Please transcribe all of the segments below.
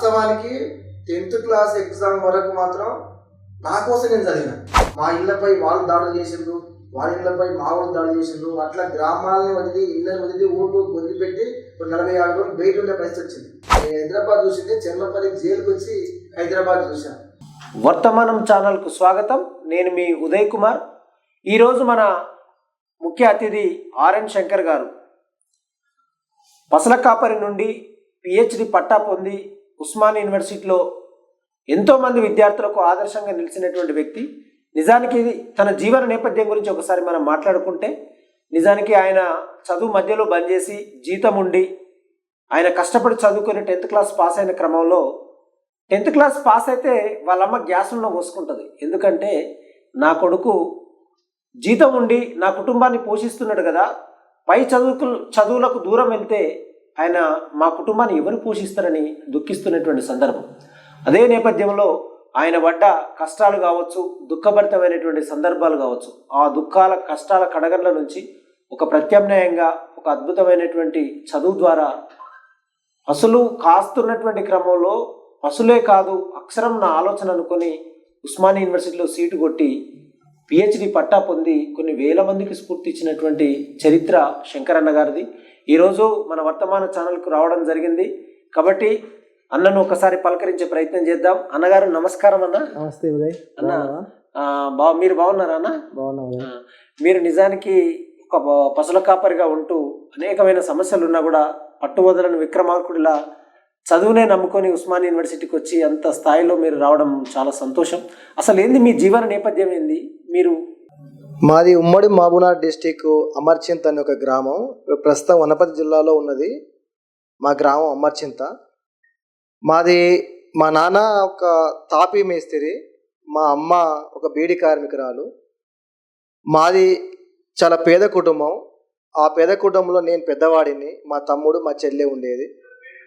వాస్తవానికి tenth class exam వరకు మాత్రం నా కోసం నేను చదివిన. మా ఇళ్ళపై వాళ్ళు దాడులు చేసిండ్రు వాళ్ళ ఇళ్ళపై మా వాళ్ళు దాడులు చేసిండ్రు అట్లా గ్రామాలని వదిలి ఇళ్ళని వదిలి ఊళ్ళు వదిలిపెట్టి ఒక నలభై ఆరు రోజులు బయట ఉండే పరిస్థితి వచ్చింది. నేను హైదరాబాద్ చూసింది చెన్నపల్లి జైలుకి వచ్చి హైదరాబాద్ చూశాను వర్తమానం ఛానల్కు స్వాగతం. నేను మీ ఉదయ్ కుమార్. ఈరోజు మన ముఖ్య అతిథి ఆర్ఎన్ శంకర్ గారు. పసల కాపరి నుండి పిహెచ్డి పట్టా పొంది ఉస్మాన్ యూనివర్సిటీలో ఎంతోమంది విద్యార్థులకు ఆదర్శంగా నిలిచినటువంటి వ్యక్తి. నిజానికి ఇది తన జీవన నేపథ్యం గురించి ఒకసారి మనం మాట్లాడుకుంటే నిజానికి ఆయన చదువు మధ్యలో బంద్ చేసి జీతం ఉండి ఆయన కష్టపడి చదువుకొని టెన్త్ క్లాస్ పాస్ అయిన క్రమంలో టెన్త్ క్లాస్ పాస్ అయితే వాళ్ళమ్మ గ్యాసులను పోసుకుంటుంది. ఎందుకంటే నా కొడుకు జీతం ఉండి నా కుటుంబాన్ని పోషిస్తున్నాడు కదా పై చదువుకు చదువులకు దూరం వెళ్తే ఆయన మా కుటుంబాన్ని ఎవరు పోషిస్తారని దుఃఖిస్తున్నటువంటి సందర్భం. అదే నేపథ్యంలో ఆయన పడ్డ కష్టాలు కావచ్చు దుఃఖభరితమైనటువంటి సందర్భాలు కావచ్చు ఆ దుఃఖాల కష్టాల కడగండ్ల నుంచి ఒక ప్రత్యామ్నాయంగా ఒక అద్భుతమైనటువంటి చదువు ద్వారా పసులు కాస్తున్నటువంటి క్రమంలో పసులే కాదు అక్షరం నా ఆలోచన అనుకొని ఉస్మానియా యూనివర్సిటీలో సీటు కొట్టి పిహెచ్డి పట్టా పొంది కొన్ని వేల మందికి స్ఫూర్తి ఇచ్చినటువంటి చరిత్ర శంకరన్న గారిది. ఈరోజు మన వర్తమాన ఛానల్కు రావడం జరిగింది. కాబట్టి అన్నను ఒకసారి పలకరించే ప్రయత్నం చేద్దాం. అన్నగారు నమస్కారం అన్న. నమస్తే ఉదయ్. అన్న బా మీరు బాగున్నారా అన్న? బాగున్నా మీరు నిజానికి ఒక ప- పశుల కాపరిగా ఉంటూ అనేకమైన సమస్యలు ఉన్నా కూడా పట్టువదలని విక్రమార్కుడిలా చదువునే నమ్ముకొని ఉస్మాన్ యూనివర్సిటీకి వచ్చి అంత స్థాయిలో మీరు రావడం చాలా సంతోషం. అసలు ఏంది మీ జీవన నేపథ్యం ఏంది? మీరు మాది ఉమ్మడి మహబూనార్ డిస్టిక్ అమర్చింత్ అనే ఒక గ్రామం. ప్రస్తుతం వనపతి జిల్లాలో ఉన్నది. మా గ్రామం అమర్చింత. మాది మా నాన్న ఒక తాపీ మేస్త్రి మా అమ్మ ఒక బీడి కార్మికురాలు. మాది చాలా పేద కుటుంబం. ఆ పేద కుటుంబంలో నేను పెద్దవాడిని. మా తమ్ముడు మా చెల్లె ఉండేది.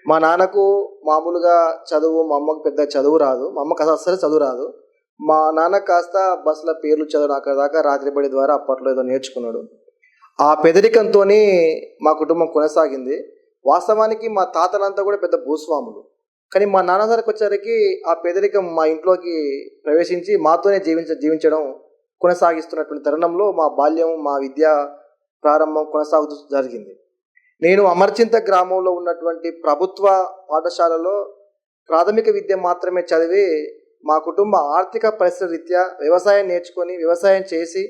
మా నాన్నకు మామూలుగా చదువు మా అమ్మకు పెద్ద చదువు రాదు. మా అమ్మకు అసలు అస్సలు చదువు రాదు. మా నాన్న కాస్త బస్సుల పేర్లు చదవడం అక్కడ దాకా రాత్రిబడి ద్వారా అప్పట్లో ఏదో నేర్చుకున్నాడు. ఆ పెదరికంతో మా కుటుంబం కొనసాగింది. వాస్తవానికి మా తాతలంతా కూడా పెద్ద భూస్వాములు. కానీ మా నాన్నగారికి వచ్చేసరికి ఆ పేదరికం మా ఇంట్లోకి ప్రవేశించి మాతోనే జీవించ జీవించడం కొనసాగిస్తున్నటువంటి తరుణంలో మా బాల్యం మా విద్య ప్రారంభం కొనసాగుతూ జరిగింది. నేను అమర్చింత గ్రామంలో ఉన్నటువంటి ప్రభుత్వ పాఠశాలలో ప్రాథమిక విద్య మాత్రమే చదివి మా కుటుంబ ఆర్థిక పరిస్థితి రీత్యా వ్యవసాయం నేర్చుకొని వ్యవసాయం చేసి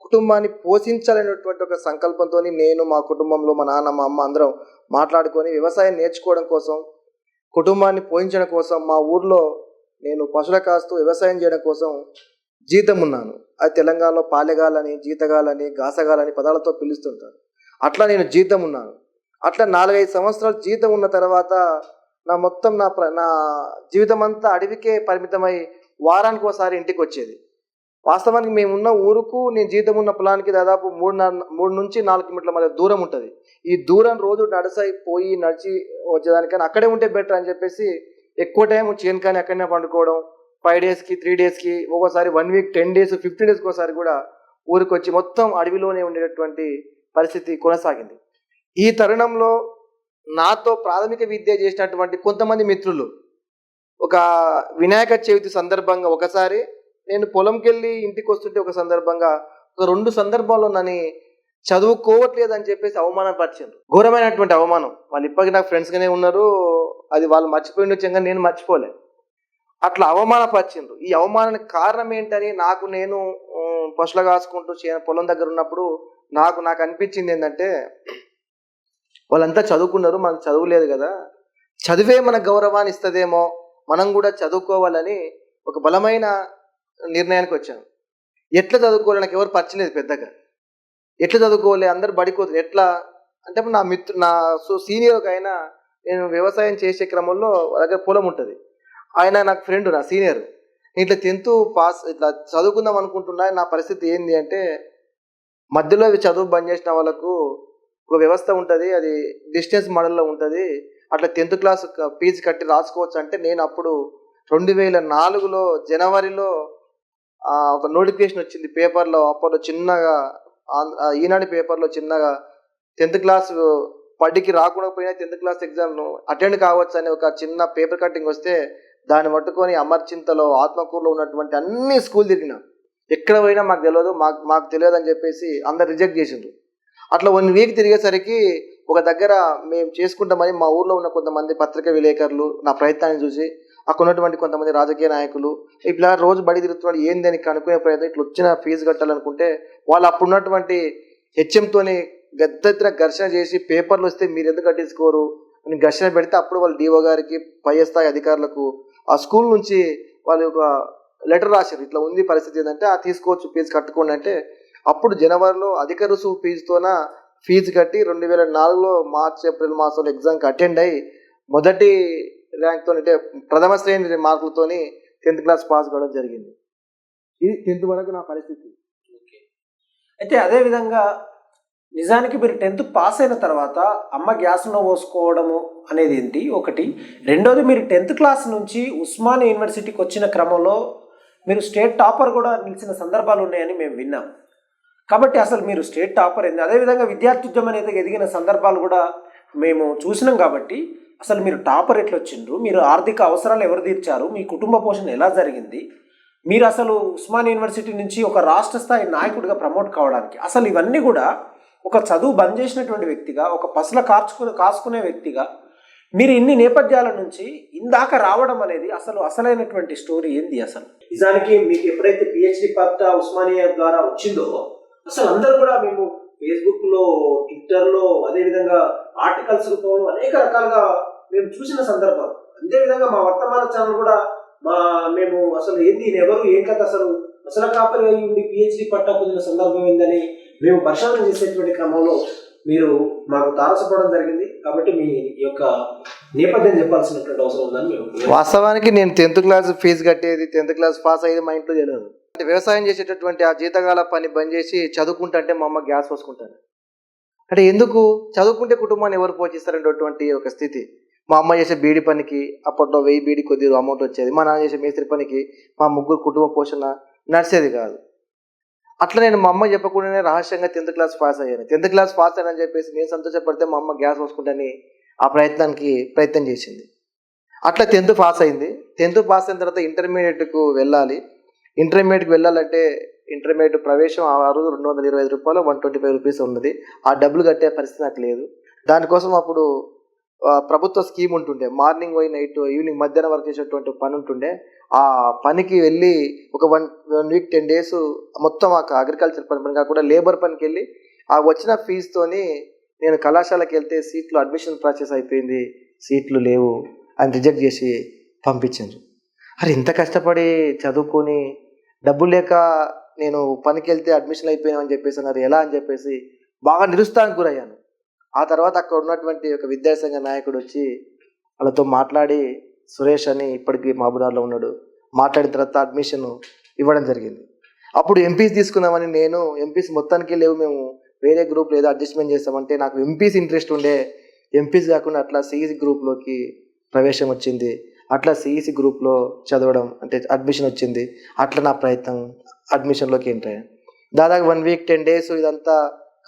కుటుంబాన్ని పోషించాలనేటువంటి ఒక సంకల్పంతో నేను మా కుటుంబంలో మా నాన్న మా అమ్మ అందరం మాట్లాడుకొని వ్యవసాయం నేర్చుకోవడం కోసం కుటుంబాన్ని పోషించడం కోసం మా ఊర్లో నేను పశువుల కాస్తూ వ్యవసాయం చేయడం కోసం జీతం ఉన్నాను. అది తెలంగాణలో పాలెగాలని జీతగాలని గాసగాలని పదాలతో పిలుస్తుంటారు. అట్లా నేను జీతం ఉన్నాను. అట్లా నాలుగైదు సంవత్సరాలు జీతం ఉన్న తర్వాత నా మొత్తం నా ప్ర- నా జీవితం అంతా అడవికే పరిమితమై వారానికి ఒకసారి ఇంటికి వచ్చేది. వాస్తవానికి మేమున్న ఊరుకు నేను జీవితం ఉన్న పొలానికి దాదాపు మూడు మూడు నుంచి నాలుగు కిలోమీటర్ల మధ్య దూరం ఉంటుంది. ఈ దూరం రోజు నడసై పోయి నడిచి వచ్చేదానికని అక్కడే ఉంటే బెటర్ అని చెప్పేసి ఎక్కువ టైం చేయను కానీ అక్కడనే పండుకోవడం ఫైవ్ డేస్కి త్రీ డేస్కి ఒక్కోసారి one week ten days fifteen డేస్కి ఒకసారి కూడా ఊరికి వచ్చి మొత్తం అడవిలోనే ఉండేటటువంటి పరిస్థితి కొనసాగింది. ఈ తరుణంలో నాతో ప్రాథమిక విద్య చేసినటువంటి కొంతమంది మిత్రులు. ఒక వినాయక చవితి సందర్భంగా ఒకసారి నేను పొలంకి వెళ్ళి ఇంటికి వస్తుంటే ఒక సందర్భంగా ఒక రెండు సందర్భాల్లో నన్ను చదువుకోవట్లేదు అని చెప్పేసి అవమానం పరిచారు ఘోరమైనటువంటి అవమానం. వాళ్ళు ఇప్పటికీ నాకు ఫ్రెండ్స్గానే ఉన్నారు. అది వాళ్ళు మర్చిపోయిన వచ్చాక నేను మర్చిపోలే. అట్లా అవమానపరిచిండ్రు. ఈ అవమానానికి కారణం ఏంటని నాకు నేను పశువులు కాసుకుంటూ చే- పొలం దగ్గర ఉన్నప్పుడు నాకు నాకు అనిపించింది ఏంటంటే వాళ్ళంతా చదువుకున్నారు మనకు చదువు లేదు కదా. చదివే మన గౌరవాన్ని ఇస్తుందేమో మనం కూడా చదువుకోవాలని ఒక బలమైన నిర్ణయానికి వచ్చాను ఎట్లా చదువుకోవాలి నాకు ఎవరు పరచలేదు పెద్దగా. ఎట్లా చదువుకోవాలి? అందరు బడికోతుంది ఎట్లా? అంటే నా మిత్రు నా సో సీనియర్ ఒక ఆయన నేను వ్యవసాయం చేసే క్రమంలో వాళ్ళ దగ్గర పొలం ఉంటుంది. ఆయన నాకు ఫ్రెండ్ నా సీనియర్. ఇట్లా టెన్త్ పాస్ ఇట్లా చదువుకుందాం అనుకుంటున్నా నా పరిస్థితి ఏంది అంటే మధ్యలో చదువు బంద్ చేసిన వాళ్ళకు ఒక వ్యవస్థ ఉంటుంది అది డిస్టెన్స్ మోడల్లో ఉంటుంది. అట్లా టెన్త్ క్లాస్ ఫీజు కట్టి రాసుకోవచ్చు అంటే నేను అప్పుడు రెండు వేల నాలుగులో జనవరిలో ఒక నోటిఫికేషన్ వచ్చింది పేపర్లో అప్పట్లో చిన్నగా ఈనాడు పేపర్లో చిన్నగా టెన్త్ క్లాస్ పడికి రాకుండా పోయినా టెన్త్ క్లాస్ ఎగ్జామ్ను అటెండ్ కావచ్చు అనే ఒక చిన్న పేపర్ కటింగ్ వస్తే దాన్ని పట్టుకొని అమర్చింతలో ఆత్మకూరులో ఉన్నటువంటి అన్ని స్కూల్ తిరిగినా. ఎక్కడ పోయినా మాకు తెలియదు మాకు మాకు తెలియదు అని చెప్పేసి అందరు రిజెక్ట్ చేసిండ్రు. అట్లా వన్ వీక్ తిరిగేసరికి ఒక దగ్గర మేము చేసుకుంటామని మా ఊర్లో ఉన్న కొంతమంది పత్రికా విలేకరులు నా ప్రయత్నాన్ని చూసి అక్కడ ఉన్నటువంటి కొంతమంది రాజకీయ నాయకులు ఇట్లా రోజు బడి తిరుగుతున్నాడు ఏంది అని కనుక్కునే ప్రయత్నం ఇట్లా వచ్చిన ఫీజు కట్టాలనుకుంటే వాళ్ళు అప్పుడు ఉన్నటువంటి హెచ్ఎంతోని గద్దెత్తిన ఘర్షణ చేసి పేపర్లు వస్తే మీరు ఎందుకు కట్టించుకోరు అని ఘర్షణ పెడితే అప్పుడు వాళ్ళు డిఓ గారికి పై స్థాయి అధికారులకు ఆ స్కూల్ నుంచి వాళ్ళు ఒక లెటర్ రాశారు ఇట్లా ఉంది పరిస్థితి ఏంటంటే ఆ తీసుకోవచ్చు ఫీజు కట్టుకోండి అంటే అప్పుడు జనవరిలో అధిక రుసుము ఫీజుతోన ఫీజు కట్టి రెండు వేల నాలుగులో మార్చ్ ఏప్రిల్ మాసంలో ఎగ్జామ్కి అటెండ్ అయ్యి మొదటి ర్యాంక్తో అంటే ప్రథమ శ్రేణి మార్కులతోని టెన్త్ క్లాస్ పాస్ కావడం జరిగింది. ఇది టెన్త్ వరకు నా పరిస్థితి. ఓకే. అయితే అదే విధంగా నిజానికి మీరు టెన్త్ పాస్ అయిన తర్వాత అమ్మ గ్యాస్ను పోసుకోవడము అనేది ఏంటి? ఒకటి. రెండోది మీరు టెన్త్ క్లాస్ నుంచి ఉస్మానియా యూనివర్సిటీకి వచ్చిన క్రమంలో మీరు స్టేట్ టాపర్ కూడా నిలిచిన సందర్భాలు ఉన్నాయని మేము విన్నాం. కాబట్టి అసలు మీరు స్టేట్ టాపర్ అయింది అదేవిధంగా విద్యార్థి ఉద్యమం అనేది ఎదిగిన సందర్భాలు కూడా మేము చూసినాం కాబట్టి అసలు మీరు టాపర్ ఎట్లా వచ్చిండ్రు మీరు ఆర్థిక అవసరాలు ఎవరు తీర్చారు? మీ కుటుంబ పోషణ ఎలా జరిగింది? మీరు అసలు ఉస్మాన్ యూనివర్సిటీ నుంచి ఒక రాష్ట్ర స్థాయి నాయకుడిగా ప్రమోట్ కావడానికి అసలు ఇవన్నీ కూడా ఒక చదువు బంద్ చేసినటువంటి వ్యక్తిగా ఒక పసల కార్చుకుని కాసుకునే వ్యక్తిగా మీరు ఇన్ని నేపథ్యాల నుంచి ఇందాక రావడం అనేది అసలు అసలైనటువంటి స్టోరీ ఏంది అసలు? నిజానికి మీకు ఎప్పుడైతే పిహెచ్డి పట్ట ఉస్మానియా ద్వారా వచ్చిందో అసలు అందరూ కూడా మేము ఫేస్బుక్లో ట్విట్టర్లో అదే విధంగా ఆర్టికల్స్ రూపంలో అనేక రకాలుగా మేము చూసిన సందర్భం. అదే విధంగా మా వర్తమాన ఛానల్ కూడా మా మేము అసలు ఏంది ఎవరు ఏం కథ అసలు అసలు కాపరి అయి ఉండి పిహెచ్డి పట్టా పొందిన సందర్భం ఏందని మేము పరిశోధన చేసేటువంటి క్రమంలో మీరు మాకు తారసపడడం జరిగింది. కాబట్టి మీ యొక్క నేపథ్యం చెప్పాల్సినటువంటి అవసరం ఉందని మేము వాస్తవానికి నేను టెన్త్ క్లాస్ ఫీజు కట్టేది టెన్త్ క్లాస్ పాస్ అయ్యేది మా ఇంట్లో తెలియదు వ్యవసాయం చేసేటటువంటి ఆ జీతగాల పని బంద్ చేసి చదువుకుంటుంటే మా అమ్మ గ్యాస్ పోసుకుంటాను అంటే ఎందుకు? చదువుకుంటే కుటుంబాన్ని ఎవరు పోషిస్తారనేటటువంటి ఒక స్థితి. మా అమ్మ చేసే బీడి పనికి అప్పట్లో వెయ్యి బీడి కొద్దిగా అమౌంట్ వచ్చేది. మా నాన్న చేసే మేస్త్రి పనికి మా ముగ్గురు కుటుంబ పోషణ నడిచేది కాదు. అట్లా నేను మా అమ్మ చెప్పకుండానే రహస్యంగా టెన్త్ క్లాస్ పాస్ అయ్యాను. టెన్త్ క్లాస్ పాస్ అయ్యానని చెప్పేసి నేను సంతోషపడితే మా అమ్మ గ్యాస్ పోసుకుంటాని ఆ ప్రయత్నానికి ప్రయత్నం చేసింది. అట్లా టెన్త్ పాస్ అయింది. టెన్త్ పాస్ అయిన తర్వాత ఇంటర్మీడియట్కు వెళ్ళాలి. ఇంటర్మీడియట్కి వెళ్ళాలంటే ఇంటర్మీడియట్ ప్రవేశం ఆ రోజు రెండు వందల ఇరవై ఐదు రూపాయలు వన్ ట్వంటీ ఫైవ్ రూపీస్ ఉన్నది. ఆ డబ్బులు కట్టే పరిస్థితి నాకు లేదు. దానికోసం అప్పుడు ప్రభుత్వ స్కీమ్ ఉంటుండే. మార్నింగ్ పోయి నైట్ ఈవినింగ్ మధ్యాహ్నం వరకు చేసేటువంటి పని ఉంటుండే. ఆ పనికి వెళ్ళి ఒక one one week ten days మొత్తం ఆ అగ్రికల్చర్ పని పని కాకుండా లేబర్ పనికి వెళ్ళి ఆ వచ్చిన ఫీజుతోని నేను కళాశాలకు వెళ్తే సీట్లు అడ్మిషన్ ప్రాసెస్ అయిపోయింది. సీట్లు లేవు అని రిజెక్ట్ చేసి పంపించారు అరే ఇంత కష్టపడి చదువుకొని డబ్బులు లేక నేను పనికి వెళ్తే అడ్మిషన్ అయిపోయాను అని చెప్పేసి అన్నారు. ఎలా అని చెప్పేసి బాగా నిరుత్సాహానికి గురయ్యాను. ఆ తర్వాత అక్కడ ఉన్నటువంటి ఒక విద్యాసంఘ నాయకుడు వచ్చి వాళ్ళతో మాట్లాడి సురేష్ అని ఇప్పటికీ మహబూబ్నగర్లో ఉన్నాడు మాట్లాడిన తర్వాత అడ్మిషన్ ఇవ్వడం జరిగింది. అప్పుడు ఎంపీస్ తీసుకుందామని నేను ఎంపీస్ మొత్తానికి లేవు మేము వేరే గ్రూప్ ఏదో అడ్జస్ట్మెంట్ చేస్తామంటే నాకు ఎంపీస్ ఇంట్రెస్ట్ ఉండే ఎంపీస్ కాకుండా అట్లా సిఈసి గ్రూప్లోకి ప్రవేశం వచ్చింది. అట్లా సిఈసి గ్రూప్లో చదవడం అంటే అడ్మిషన్ వచ్చింది. అట్లా నా ప్రయత్నం అడ్మిషన్లోకి ఎంటర్ అయ్యాను దాదాపు వన్ వీక్ టెన్ డేస్ ఇదంతా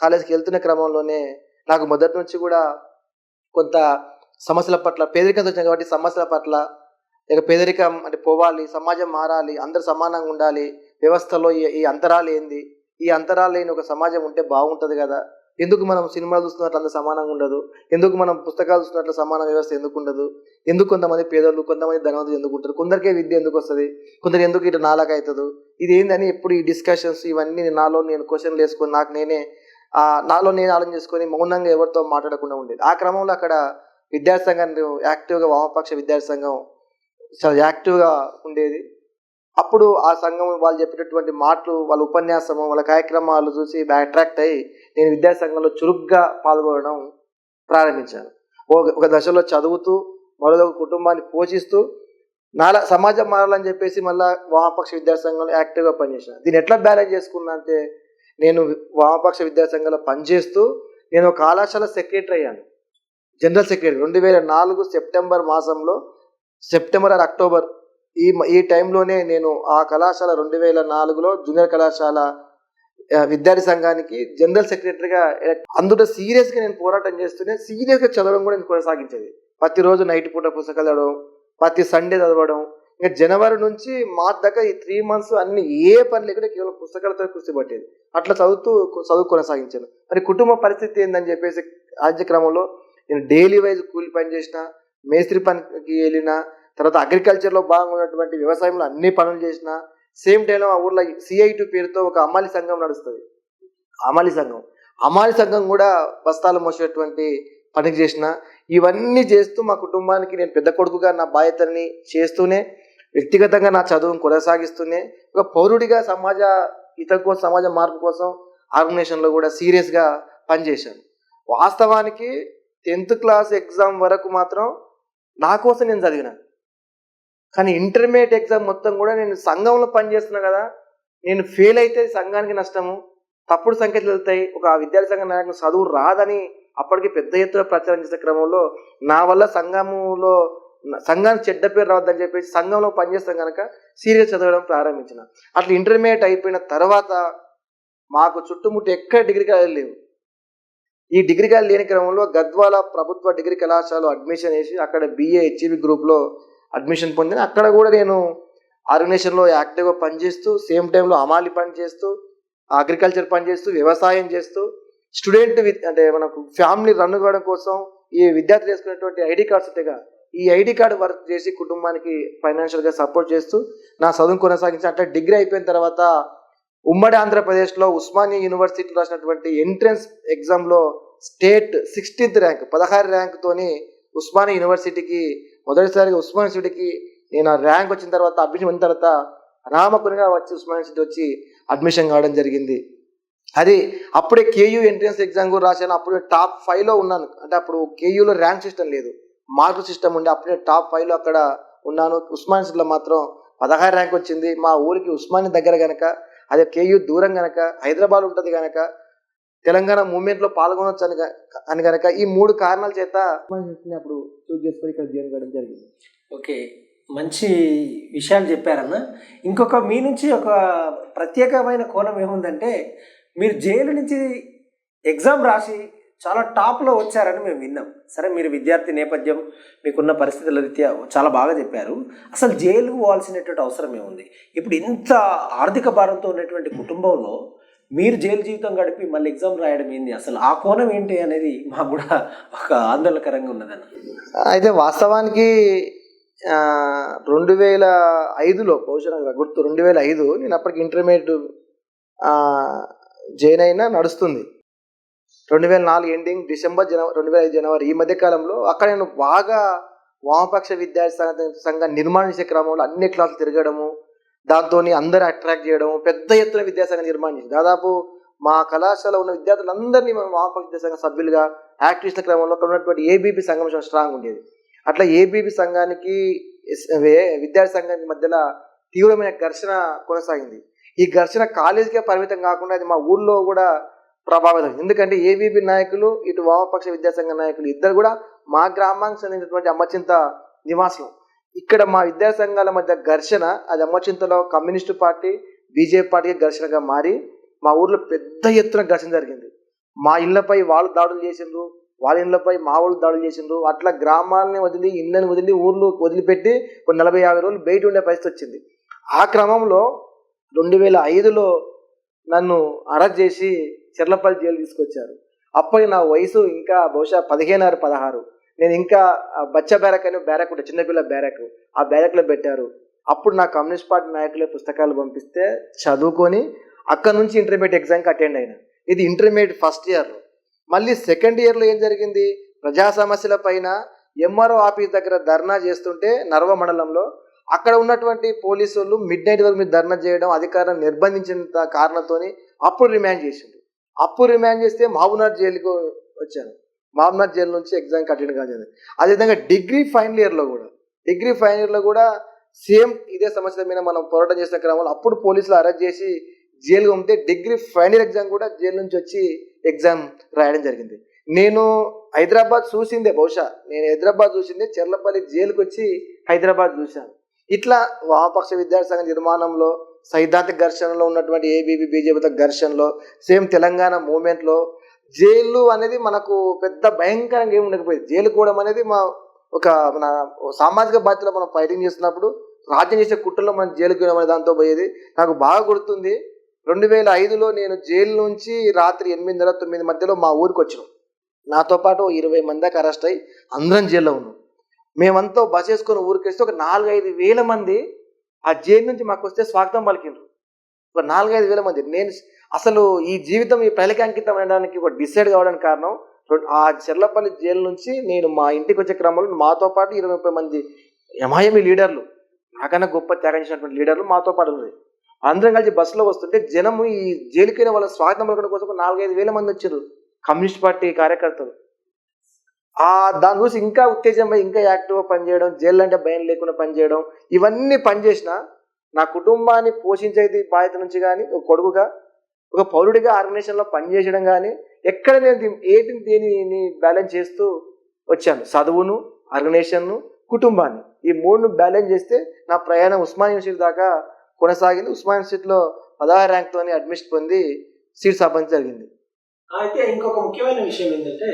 కాలేజ్కి వెళ్తున్న క్రమంలోనే నాకు మొదటి నుంచి కూడా కొంత సమస్యల పట్ల పేదరికం వచ్చింది కాబట్టి సమస్యల పట్ల ఇక పేదరికం అంటే పోవాలి సమాజం మారాలి అందరు సమానంగా ఉండాలి వ్యవస్థలో ఈ ఈ అంతరాలు ఏంది ఈ అంతరాలు లేని ఒక సమాజం ఉంటే బాగుంటుంది కదా. ఎందుకు మనం సినిమాలు చూస్తున్నట్లు అంత సమానంగా ఉండదు? ఎందుకు మనం పుస్తకాలు చూస్తున్నట్లు సమాన వ్యవస్థ ఎందుకు ఉండదు? ఎందుకు కొంతమంది పేదలు కొంతమంది ధనవంతులు ఎందుకు ఉంటారు? కొందరికే విద్య ఎందుకు వస్తుంది? కొందరు ఎందుకు ఇటు నాలాగా అవుతుంది ఇది ఏందని ఎప్పుడు ఈ డిస్కషన్స్ ఇవన్నీ నాలో నేను క్వశ్చన్లు వేసుకొని నాకు నేనే నాలో నేను ఆలోచన చేసుకొని మౌనంగా ఎవరితో మాట్లాడకుండా ఉండేది. ఆ క్రమంలో అక్కడ విద్యార్థి సంఘం యాక్టివ్గా వామపక్ష విద్యార్థి సంఘం చాలా యాక్టివ్గా ఉండేది. అప్పుడు ఆ సంఘం వాళ్ళు చెప్పినటువంటి మాటలు వాళ్ళ ఉపన్యాసము వాళ్ళ కార్యక్రమాలు చూసి అట్రాక్ట్ అయ్యి నేను విద్యాసంఘంలో చురుగ్గా పాల్గొనడం ప్రారంభించాను. ఒక- దశలో చదువుతూ మరో కుటుంబాన్ని పోషిస్తూ నాలా సమాజం మారాలని చెప్పేసి మళ్ళీ వామపక్ష విద్యాసంఘంలో యాక్టివ్గా పనిచేశాను. దీన్ని ఎట్లా బ్యాలెన్స్ చేసుకున్నా అంటే నేను వామపక్ష విద్యాసంఘంలో పనిచేస్తూ నేను ఒక కళాశాల సెక్రటరీ అయ్యాను. General secretary. రెండు వేల నాలుగు సెప్టెంబర్ మాసంలో సెప్టెంబర్ ఆర్ అక్టోబర్ ఈ మ- ఈ టైంలోనే నేను ఆ కళాశాల రెండు వేల నాలుగులో జూనియర్ కళాశాల విద్యార్థి సంఘానికి జనరల్ సెక్రటరీగా అందులో సీరియస్గా నేను పోరాటం చేస్తూనే సీరియస్గా చదవడం కూడా నేను కొనసాగించేది. ప్రతిరోజు నైట్ పూట పుస్తకాలు చదవడం ప్రతి సండే చదవడం ఇంకా జనవరి నుంచి మార్చ్ దాకా ఈ త్రీ మంత్స్ అన్ని ఏ పని లేకుండా కేవలం పుస్తకాలతో కృషి పట్టేది. అట్లా చదువుతూ చదువు కొనసాగించాను. మరి కుటుంబ పరిస్థితి ఏందని చెప్పేసి కార్యక్రమంలో నేను డైలీ వైజ్ కూలి పని చేసిన మేస్త్రి పనికి వెళ్ళిన తర్వాత అగ్రికల్చర్లో భాగంగా ఉన్నటువంటి వ్యవసాయంలో అన్ని పనులు చేసిన సేమ్ టైంలో ఆ ఊర్లో సిఐటి పేరుతో ఒక అమ్మాలి సంఘం నడుస్తుంది. అమాలి సంఘం. అమాలి సంఘం కూడా బస్తాలు మోసేటువంటి పనికి చేసిన ఇవన్నీ చేస్తూ మా కుటుంబానికి నేను పెద్ద కొడుకుగా నా బాధ్యతని చేస్తూనే వ్యక్తిగతంగా నా చదువును కొనసాగిస్తూనే ఒక పౌరుడిగా సమాజ హితం కోసం సమాజ మార్పు కోసం ఆర్గనైజేషన్లో కూడా సీరియస్గా పనిచేశాను. వాస్తవానికి టెన్త్ క్లాస్ ఎగ్జామ్ వరకు మాత్రం నా కోసం నేను చదివినాను కానీ ఇంటర్మీడియట్ ఎగ్జామ్ మొత్తం కూడా నేను సంఘంలో పనిచేస్తున్నా కదా నేను ఫెయిల్ అయితే సంఘానికి నష్టము తప్పుడు సంఖ్యలు వెళ్తాయి ఒక విద్యార్థి సంఘ నాయకులు చదువు రాదని అప్పటికి పెద్ద ఎత్తున ప్రచారం చేసే క్రమంలో నా వల్ల సంఘములో సంఘానికి చెడ్డ పేరు రావద్దని చెప్పేసి సంఘంలో పనిచేస్తాం కనుక సీరియస్ చదవడం ప్రారంభించిన. అట్లా ఇంటర్మీడియట్ అయిపోయిన తర్వాత మాకు చుట్టుముట్టు ఎక్కడ డిగ్రీ కాలేజ్ లేవు. ఈ డిగ్రీ కాలేజ్ లేని క్రమంలో గద్వాల ప్రభుత్వ డిగ్రీ కళాశాలలో అడ్మిషన్ వేసి అక్కడ బిఏ హెచ్ఈబి గ్రూప్లో అడ్మిషన్ పొందిన. అక్కడ కూడా నేను ఆర్గనైజేషన్లో యాక్టివ్గా పనిచేస్తూ సేమ్ టైంలో అమాలి పని చేస్తూ అగ్రికల్చర్ పని చేస్తూ వ్యవసాయం చేస్తూ స్టూడెంట్ విత్ అంటే మనకు ఫ్యామిలీ రన్ కావడం కోసం ఈ విద్యార్థులు చేసుకునేటువంటి ఐడి కార్డ్స్ ఉంటాయిగా. ఈ ఐడి కార్డు వర్క్ చేసి కుటుంబానికి ఫైనాన్షియల్గా సపోర్ట్ చేస్తూ నా చదువు కొనసాగించి అట్లా డిగ్రీ అయిపోయిన తర్వాత ఉమ్మడి ఆంధ్రప్రదేశ్లో ఉస్మానియా యూనివర్సిటీలో రాసినటువంటి ఎంట్రన్స్ ఎగ్జామ్లో స్టేట్ సిక్స్టీన్త్ ర్యాంక్ పదహారు ర్యాంక్తోని ఉస్మానియా యూనివర్సిటీకి మొదటిసారిగా ఉస్మానియా సిటీకి నేను ఆ ర్యాంక్ వచ్చిన తర్వాత అడ్మిషన్ అయిన తర్వాత రామకునిగా వచ్చి ఉస్మాన్ సిటీ వచ్చి అడ్మిషన్ కావడం జరిగింది. అది అప్పుడే కేయూ ఎంట్రన్స్ ఎగ్జామ్ కూడా రాశాను. అప్పుడే టాప్ ఫైవ్లో ఉన్నాను. అంటే అప్పుడు కేయూలో ర్యాంక్ సిస్టమ్ లేదు. మార్క్ సిస్టమ్ ఉండే అప్పుడే టాప్ ఫైవ్లో అక్కడ ఉన్నాను. ఉస్మానియాలో మాత్రం పదహారు ర్యాంక్ వచ్చింది. మా ఊరికి ఉస్మాని దగ్గర కనుక అదే కేయూ దూరం కనుక హైదరాబాద్ ఉంటుంది కనుక తెలంగాణ మూవ్మెంట్లో పాల్గొనొచ్చు అని అని గనక ఈ మూడు కారణాల చేత అప్పుడు చూస్ చేసుకొని ఇక్కడ జాయిన్ కావడం జరిగింది. ఓకే మంచి విషయాలు చెప్పారన్న. ఇంకొక మీ నుంచి ఒక ప్రత్యేకమైన కోణం ఏముందంటే మీరు జైలు నుంచి ఎగ్జామ్ రాసి చాలా టాప్లో వచ్చారని మేము విన్నాం. సరే మీరు విద్యార్థి నేపథ్యం మీకున్న పరిస్థితుల రీత్యా చాలా బాగా చెప్పారు. అసలు జైలుకు పోవాల్సినటువంటి అవసరం ఏముంది? ఇప్పుడు ఇంత ఆర్థిక భారంతో ఉన్నటువంటి కుటుంబంలో మీరు జైలు జీవితం గడిపి మళ్ళీ ఎగ్జామ్ రాయడం ఏంది? అసలు ఆ కోణం ఏంటి అనేది మాకు కూడా ఒక ఆందోళనకరంగా ఉన్నదన్న. అయితే వాస్తవానికి రెండు వేల ఐదులో బహుశా నాకు గుర్తు రెండు వేల ఐదు నేను అప్పటికి ఇంటర్మీడియట్ జాయిన్ అయినా నడుస్తుంది. రెండు వేల నాలుగు ఎండింగ్ డిసెంబర్ జనవరి రెండు వేల ఐదు జనవరి ఈ మధ్య కాలంలో అక్కడ నేను బాగా వామపక్ష విద్యార్థి సంఘ సంఘం నిర్మాణం చేసే క్రమంలో అన్ని క్లాసులు తిరగడము దాంతో అందరు అట్రాక్ట్ చేయడం పెద్ద ఎత్తున విద్యాసంఘం నిర్మాణం చేసి దాదాపు మా కళాశాల ఉన్న విద్యార్థులందరినీ మేము వామపక్ష విద్యాసంఘ సభ్యులుగా యాక్టివిస్టుల క్రమంలో అక్కడ ఉన్నటువంటి ఏబీపీ సంఘం స్ట్రాంగ్ ఉండేది. అట్లా ఏబీపీ సంఘానికి వే- విద్యార్థి సంఘానికి మధ్యలో తీవ్రమైన ఘర్షణ కొనసాగింది. ఈ ఘర్షణ కాలేజీకే పరిమితం కాకుండా అది మా ఊళ్ళో కూడా ప్రభావితం ఎందుకంటే ఏబీపీ నాయకులు ఇటు వామపక్ష విద్యాసంఘ నాయకులు ఇద్దరు కూడా మా గ్రామానికి చెందినటువంటి అమ్మచింత నివాసులు. ఇక్కడ మా విద్యాసంఘాల మధ్య ఘర్షణ అది అమ్మచింతలో కమ్యూనిస్టు పార్టీ బీజేపీ పార్టీకి ఘర్షణగా మారి మా ఊర్లో పెద్ద ఎత్తున ఘర్షణ జరిగింది. మా ఇళ్ళపై వాళ్ళు దాడులు చేసిండ్రు వాళ్ళ ఇళ్ళపై మా వాళ్ళు దాడులు చేసిండ్రు అట్లా గ్రామాలని వదిలి ఇళ్ళని వదిలి ఊర్లు వదిలిపెట్టి కొన్ని నలభై యాభై రోజులు బయట ఉండే పరిస్థితి వచ్చింది. ఆ క్రమంలో రెండు వేల ఐదులో నన్ను అరెస్ట్ చేసి చెర్లపల్లి జైలు తీసుకొచ్చారు. అప్పటి నా వయసు ఇంకా బహుశా పదిహేను ఆరు పదహారు. నేను ఇంకా బచ్చ బ్యారక్ అని బ్యారక్ ఉంటుంది చిన్నపిల్ల బ్యారక్. ఆ బ్యారక్లో పెట్టారు. అప్పుడు నా కమ్యూనిస్ట్ పార్టీ నాయకులే పుస్తకాలు పంపిస్తే చదువుకొని అక్కడ నుంచి ఇంటర్మీడియట్ ఎగ్జామ్కి అటెండ్ అయినా. ఇది ఇంటర్మీడియట్ ఫస్ట్ ఇయర్ మళ్ళీ సెకండ్ ఇయర్లో ఏం జరిగింది? ప్రజా సమస్యల పైన ఎంఆర్ఓ ఆఫీస్ దగ్గర ధర్నా చేస్తుంటే నర్వ మండలంలో అక్కడ ఉన్నటువంటి పోలీసు వాళ్ళు మిడ్ నైట్ వరకు మీరు ధర్నా చేయడం అధికారం నిర్బంధించిన కారణంతోని అప్పుడు రిమాండ్ చేసిండు అప్పుడు రిమాండ్ చేస్తే మహబూబ్నగర్ జైలుకు వచ్చాను. మహబూబ్నగర్ జైలు నుంచి ఎగ్జామ్ అటెండ్ కాలేదు. అదేవిధంగా డిగ్రీ ఫైనల్ ఇయర్లో కూడా డిగ్రీ ఫైనల్ ఇయర్లో కూడా సేమ్ ఇదే సమస్య మీద మనం పోరాటం చేసిన క్రమంలో అప్పుడు పోలీసులు అరెస్ట్ చేసి జైలు పంపితే డిగ్రీ ఫైనల్ ఎగ్జామ్ కూడా జైలు నుంచి వచ్చి ఎగ్జామ్ రాయడం జరిగింది. నేను హైదరాబాద్ చూసిందే బహుశా నేను హైదరాబాద్ చూసిందే చెర్లపల్లి జైలుకి వచ్చి హైదరాబాద్ చూశాను. ఇట్లా వామపక్ష విద్యార్థి సంఘ నిర్మాణంలో సైద్ధాంతిక ఘర్షణలో ఉన్నటువంటి ఏబీబీ బీజేపీతో ఘర్షణలో సేమ్ తెలంగాణ మూమెంట్లో జైలు అనేది మనకు పెద్ద భయంకరంగా ఏమి ఉండకపోయేది. జైలు కూడా అనేది మా ఒక మన సామాజిక బాధ్యతలో మనం ఫైటింగ్ చేస్తున్నప్పుడు రాజ్యం చేసే కుట్రలో మనం జైలుకి వెళ్ళడం అనే దాంతో పోయేది. నాకు బాగా గుర్తుంది రెండు వేల ఐదులో నేను జైలు నుంచి రాత్రి ఎనిమిదిన్నర తొమ్మిది మధ్యలో మా ఊరికి వచ్చినాం. నాతో పాటు ఇరవై మంది దాకా అరెస్ట్ అయ్యి అందరం జైల్లో ఉన్నాం. మేమంతా బస్ వేసుకొని ఊరికి వస్తే ఒక నాలుగైదు వేల మంది ఆ జైలు నుంచి మాకు వస్తే స్వాగతం పలికిండ్రు. ఒక నాలుగైదు వేల మంది. నేను అసలు ఈ జీవితం ఈ ప్రజలకి అంకితం అనడానికి ఒక డిసైడ్ కావడానికి కారణం ఆ చెర్లపల్లి జైలు నుంచి నేను మా ఇంటికి వచ్చే క్రమంలో మాతో పాటు ఇరవై ముప్పై మంది ఎంఐఎంఈ లీడర్లు నాకన్నా గొప్ప త్యాగం చేసినటువంటి లీడర్లు మాతో పాటు ఉన్నారు. అందరం కలిసి బస్సులో వస్తుంటే జనము ఈ జైలుకైన వాళ్ళ స్వాగతం పలకడం కోసం నాలుగైదు వేల మంది వచ్చారు కమ్యూనిస్ట్ పార్టీ కార్యకర్తలు. ఆ దాని చూసి ఇంకా ఉత్తేజమై ఇంకా యాక్టివ్గా పనిచేయడం జైలు అంటే భయం లేకుండా పనిచేయడం ఇవన్నీ పనిచేసిన నా కుటుంబాన్ని పోషించేది బాధ్యత నుంచి కానీ ఒక కొడుకుగా ఒక పౌరుడిగా ఆర్గనైజేషన్లో పనిచేయడం కానీ ఎక్కడ నేను ఏటిని ఏంటి దేనిని బ్యాలెన్స్ చేస్తూ వచ్చాను? చదువును ఆర్గనైజేషన్ను కుటుంబాన్ని. ఈ మూడును బ్యాలెన్స్ చేస్తే నా ప్రయాణం ఉస్మాన్ యూనివర్సిటీ దాకా కొనసాగింది. ఉస్మాన్ యూనివర్సిటీలో పదహారు ర్యాంక్తో అడ్మిషన్ పొంది సీట్ సంపాదించడం జరిగింది. అయితే ఇంకొక ముఖ్యమైన విషయం ఏంటంటే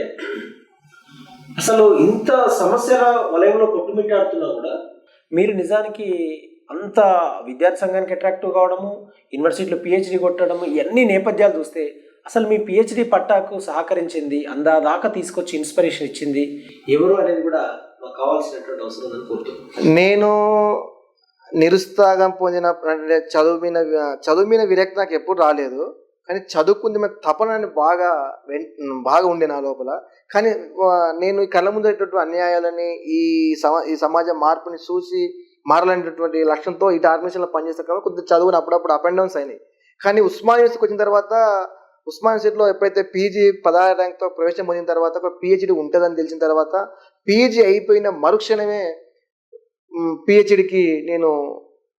అసలు ఇంత సమస్యల వలయంలో కొట్టుమిట్టాడుతున్నా కూడా మీరు నిజానికి అంత విద్యార్థి సంఘానికి అట్రాక్టివ్ కావడము యూనివర్సిటీలో పిహెచ్డీ కొట్టడము ఇవన్నీ నేపథ్యాలు చూస్తే అసలు మీ పిహెచ్డీ పట్టాకు సహకరించింది అందాదాకా తీసుకొచ్చి ఇన్స్పిరేషన్ ఇచ్చింది ఎవరు అనేది కూడా మాకు కావాల్సినటువంటి అవసరం అనుకుంటున్నాను నేను నిరుత్సాహం పొందిన అంటే చదువు మీద చదువు మీద విరక్తి నాకు ఎప్పుడు రాలేదు. కానీ చదువుకుంది మీద తపన అని బాగా వెన్- బాగా ఉండే నా లోపల. కానీ నేను ఈ కళ్ళ ముందు ఉన్నటువంటి అన్యాయాలని ఈ సమా ఈ సమాజ మార్పుని చూసి మారాలనేటటువంటి లక్ష్యంతో ఇటు ఆర్గనైజేషన్లో పనిచేసే కాబట్టి కొద్దిగా చదువుని అప్పుడప్పుడు అప్ అండ్ డౌన్స్ అయినాయి. కానీ ఉస్మాన్ యూనివర్సిటీకి వచ్చిన తర్వాత ఉస్మాన్ యూనివర్సిటీలో ఎప్పుడైతే పీజీ పదహారు ర్యాంక్తో ప్రవేశం పొందిన తర్వాత ఒక పిహెచ్డి ఉంటుందని తెలిసిన తర్వాత పీజీ అయిపోయిన మరుక్షణమే పిహెచ్డికి నేను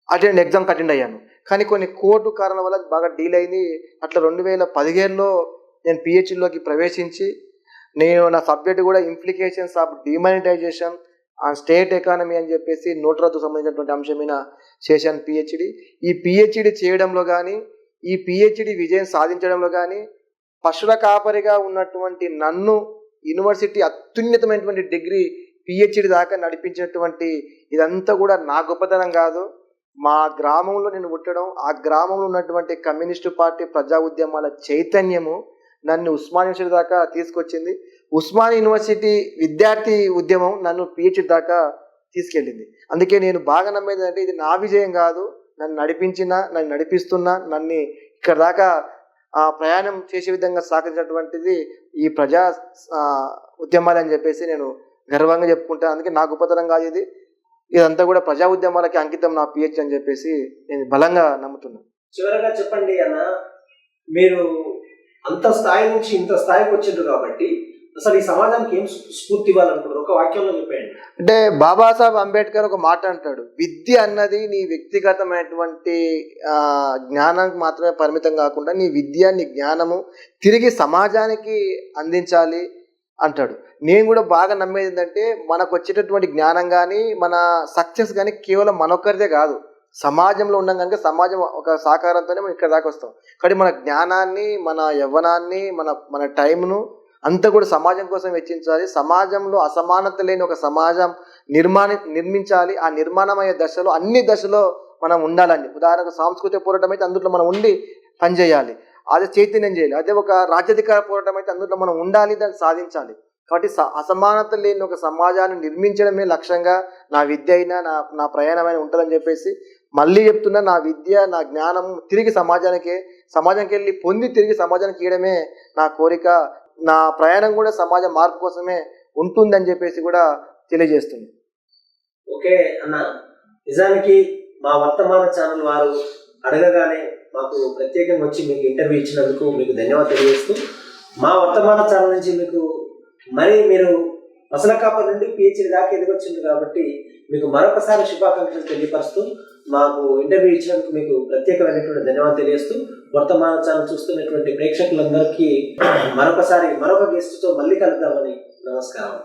అటెండ్ ఎగ్జామ్కి అటెండ్ అయ్యాను. కానీ కొన్ని కోర్టు కారణాల వల్ల బాగా డీల్ అయింది. అట్లా రెండు వేల పదిహేనులో నేను పిహెచ్డిలోకి ప్రవేశించి నేను నా సబ్జెక్ట్ కూడా ఇంప్లికేషన్స్ ఆఫ్ డిమానిటైజేషన్ ఆ స్టేట్ ఎకానమీ అని చెప్పేసి నోట్లతో సంబంధించినటువంటి అంశం మీద చేశాను పిహెచ్డి. ఈ పిహెచ్డి చేయడంలో కానీ ఈ పిహెచ్డి విజయం సాధించడంలో కానీ పశుల కాపరిగా ఉన్నటువంటి నన్ను యూనివర్సిటీ అత్యున్నతమైనటువంటి డిగ్రీ పిహెచ్డి దాకా నడిపించినటువంటి ఇదంతా కూడా నా గొప్పతనం కాదు. మా గ్రామంలో నేను పుట్టడం ఆ గ్రామంలో ఉన్నటువంటి కమ్యూనిస్టు పార్టీ ప్రజా ఉద్యమాల చైతన్యము నన్ను ఉస్మాన్ యూనివర్సిటీ దాకా తీసుకొచ్చింది. ఉస్మాన్ యూనివర్సిటీ విద్యార్థి ఉద్యమం నన్ను పిహెచ్డి దాకా తీసుకెళ్ళింది. అందుకే నేను బాగా నమ్మేది అంటే ఇది నా విజయం కాదు. నన్ను నడిపించిన నన్ను నడిపిస్తున్న నన్ను ఇక్కడ దాకా ఆ ప్రయాణం చేసే విధంగా సహకరించినటువంటిది ఈ ప్రజా ఉద్యమాలు అని చెప్పేసి నేను గర్వంగా చెప్పుకుంటాను అందుకే నా గొప్పతనం కాదు ఇది. ఇదంతా కూడా ప్రజా ఉద్యమాలకి అంకితం నా పిహెచ్ అని చెప్పేసి నేను బలంగా నమ్ముతున్నాను. చివరగా చెప్పండి అన్న మీరు అంత స్థాయి నుంచి ఇంత స్థాయికి వచ్చిండ్రు కాబట్టి అసలు ఈ సమాజానికి ఏం స్ఫూర్తి ఇవ్వాలనుకుంటారు ఒక వాక్యంలో చెప్పేయండి. అంటే బాబాసాహెబ్ అంబేద్కర్ ఒక మాట అంటాడు. విద్య అన్నది నీ వ్యక్తిగతమైనటువంటి జ్ఞానానికి మాత్రమే పరిమితం కాకుండా నీ విద్య నీ జ్ఞానము తిరిగి సమాజానికి అందించాలి అంటాడు. నేను కూడా బాగా నమ్మేది ఏంటంటే మనకు వచ్చేటటువంటి జ్ఞానం కానీ మన సక్సెస్ కానీ కేవలం మనొక్కరిదే కాదు. సమాజంలో ఉన్నాం కనుక సమాజం ఒక సహకారంతోనే మనం ఇక్కడ దాకా వస్తాం. కానీ మన జ్ఞానాన్ని మన యవ్వనాన్ని మన మన టైంను అంతా కూడా సమాజం కోసం వెచ్చించాలి. సమాజంలో అసమానత లేని ఒక సమాజం నిర్మాణ నిర్మించాలి. ఆ నిర్మాణమయ్యే దశలో అన్ని దశలో మనం ఉండాలని ఉదాహరణకు సాంస్కృతిక పోరాటం అయితే అందులో మనం ఉండి పనిచేయాలి. అదే చైతన్యం చేయాలి. అదే ఒక రాజ్యాధికార పోరాటం అయితే అందులో మనం ఉండాలి దాన్ని సాధించాలి. కాబట్టి స- అసమానత లేని ఒక సమాజాన్ని నిర్మించడమే లక్ష్యంగా నా విద్య అయినా నా నా ప్రయాణమైనా ఉంటుందని చెప్పేసి మళ్ళీ చెప్తున్నా నా విద్య నా జ్ఞానం తిరిగి సమాజానికే సమాజానికి వెళ్ళి పొంది తిరిగి సమాజానికి ఇవ్వడమే నా కోరిక. నా ప్రయాణం కూడా సమాజ మార్పు కోసమే ఉంటుందని చెప్పేసి కూడా తెలియజేస్తుంది. ఓకే అన్న. నిజానికి మా వర్తమాన ఛానల్ వారు అడగగానే మాకు ప్రత్యేకంగా వచ్చి మీకు ఇంటర్వ్యూ ఇచ్చినందుకు మీకు ధన్యవాదాలు తెలియజేస్తూ మా వర్తమాన ఛానల్ నుంచి మీకు మరి మీరు మసలకాప నుండి పిహెచ్డి దాకా ఎదిగొచ్చింది కాబట్టి మీకు మరొకసారి శుభాకాంక్షలు తెలియపరుస్తూ మాకు ఇంటర్వ్యూ ఇచ్చినందుకు మీకు ప్రత్యేకమైనటువంటి ధన్యవాదాలు తెలియజేస్తూ వర్తమాన ఛానల్ చూస్తున్నటువంటి ప్రేక్షకులందరికీ మరొకసారి మరొక గెస్ట్తో మళ్ళీ కలుద్దామని నమస్కారం.